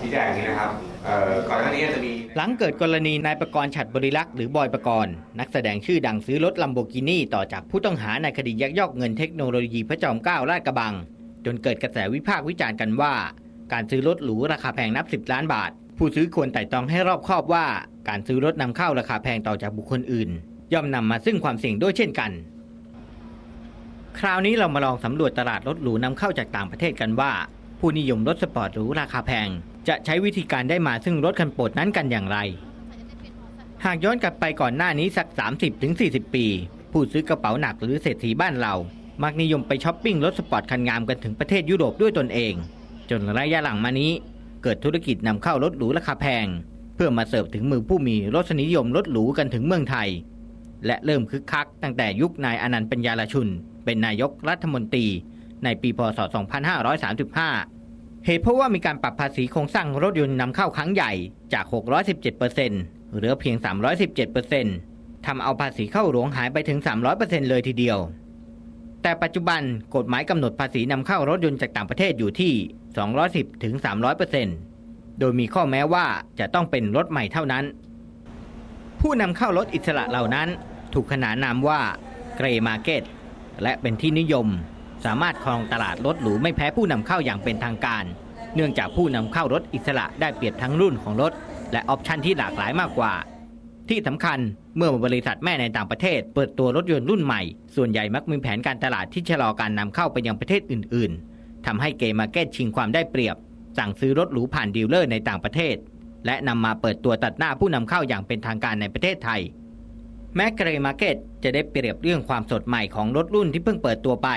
ชี้แจงอย่างนี้นะครับก่อนหน้านี้จะมีหลังเกิดกรณีนายประกรณ์ฉัดบริลักษ์หรือบอยประกรณ์นักแสดงชื่อดังซื้อรถลัมโบกินีต่อจากผู้ต้องหาในคดียักยอกเงินเทคโนโลยีพระจอมเกล้าลาดกระบัง จนเกิดกระแสวิพากษ์วิจารณ์กันว่า การซื้อรถหรูราคาแพงนับ 10 ล้านบาท ผู้ซื้อควรไต่ตรองให้รอบคอบว่า การซื้อรถนำเข้าราคาแพงต่อจากบุคคลอื่น ย่อมนำมาซึ่งความเสี่ยงด้วยเช่นกัน คราวนี้เรามาลองสำรวจตลาดรถหรูนำเข้าจากต่างประเทศกันว่า ผู้นิยมรถสปอร์ตหรูราคาแพง จะใช้วิธีการได้มาซึ่งรถคันโปรดนั้นกันอย่างไร หากย้อนกลับไปก่อนหน้านี้สัก 30-40 ปี ผู้ซื้อกระเป๋าหนักหรือเศรษฐีบ้านเรา มักนิยมไปช้อปปิ้งรถสปอร์ตคันงามกันถึงประเทศยุโรปด้วยตนเอง จนระยะหลังมานี้ เกิดธุรกิจนำเข้ารถหรูราคาแพง เพื่อมาเสิร์ฟถึงมือผู้มีรสนิยมรถหรูกันถึงเมืองไทย และเริ่มคึกคัก ตั้งแต่ยุคนายอนันต์ปัญญาลชุน เป็นนายกรัฐมนตรีในปีพศ 2535 เหตุเพราะว่ามีการปรับภาษีโครงสร้างรถยนต์นำเข้าครั้งใหญ่จาก 617%เหลือเพียง 317%ทำเอาภาษีเข้าหลวงหายไปถึง 300%เลยทีเดียว แต่ปัจจุบันกฎหมายกำหนดภาษีนำเข้ารถยนต์จากต่างประเทศอยู่ที่ 210ถึง300%โดยมีข้อแม้ว่าจะต้องเป็นรถใหม่เท่านั้น ผู้นำเข้ารถอิสระเหล่านั้น ถูกขนานนามว่าเกรมาร์เก็ตและเป็นที่นิยม สามารถครองตลาดรถหรูไม่แพ้ผู้นำเข้าอย่างเป็นทางการ เนื่องจากผู้นำเข้ารถอิสระได้เปรียบทั้งรุ่นของรถ และออปชันที่หลากหลายมากกว่า ที่สำคัญเมื่อบริษัทแม่ในต่างประเทศ เปิดตัวรถยนต์รุ่นใหม่ ส่วนใหญ่มักมีแผนการตลาดที่ชะลอการนำเข้าไปยังประเทศอื่น ๆทำให้เกมมาเก็ตชิงความได้เปรียบ สั่งซื้อรถหรูผ่านดีลเลอร์ในต่างประเทศ และนำมาเปิดตัวตัดหน้าผู้นำเข้าอย่างเป็นทางการในประเทศไทยแม้เกรมาเก็ตจะได้เปรียบเรื่องความสดใหม่ของรถรุ่นที่เพิ่งเปิดตัวไป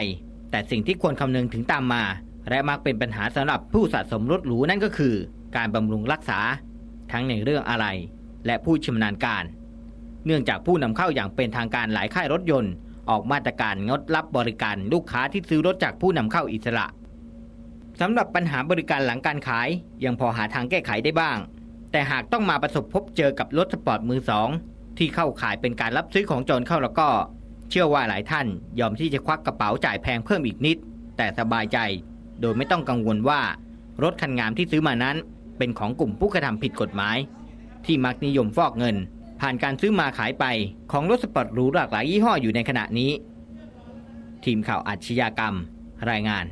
แต่สิ่งที่ควรคำนึงถึงตามมา และมักเป็นปัญหาสำหรับผู้สะสมรถหรูนั่นก็คือ การบำรุงรักษา ทั้งในเรื่องอะไร และผู้ชำนาญการ เนื่องจากผู้นำเข้าอย่างเป็นทางการหลายค่ายรถยนต์ ออกมาตรการงดรับบริการลูกค้าที่ซื้อรถจากผู้นำเข้าอิสระสำหรับปัญหาบริการหลังการขาย ยังพอหาทางแก้ไขได้บ้าง แต่หากต้องมาประสบพบเจอกับรถสปอร์ตมือสองที่เข้าขายเป็นการรับซื้อของโจรเข้าแล้วก็ เชื่อว่าหลายท่านยอมที่จะควักกระเป๋าจ่ายแพงเพิ่มอีกนิด แต่สบายใจ โดยไม่ต้องกังวลว่า รถคันงามที่ซื้อมานั้น เป็นของกลุ่มผู้กระทำผิดกฎหมาย ที่มักนิยมฟอกเงิน ผ่านการซื้อมาขายไปของรถสปอร์ตหรูหลากหลายยี่ห้ออยู่ในขณะนี้ ทีมข่าวอาชญากรรม รายงาน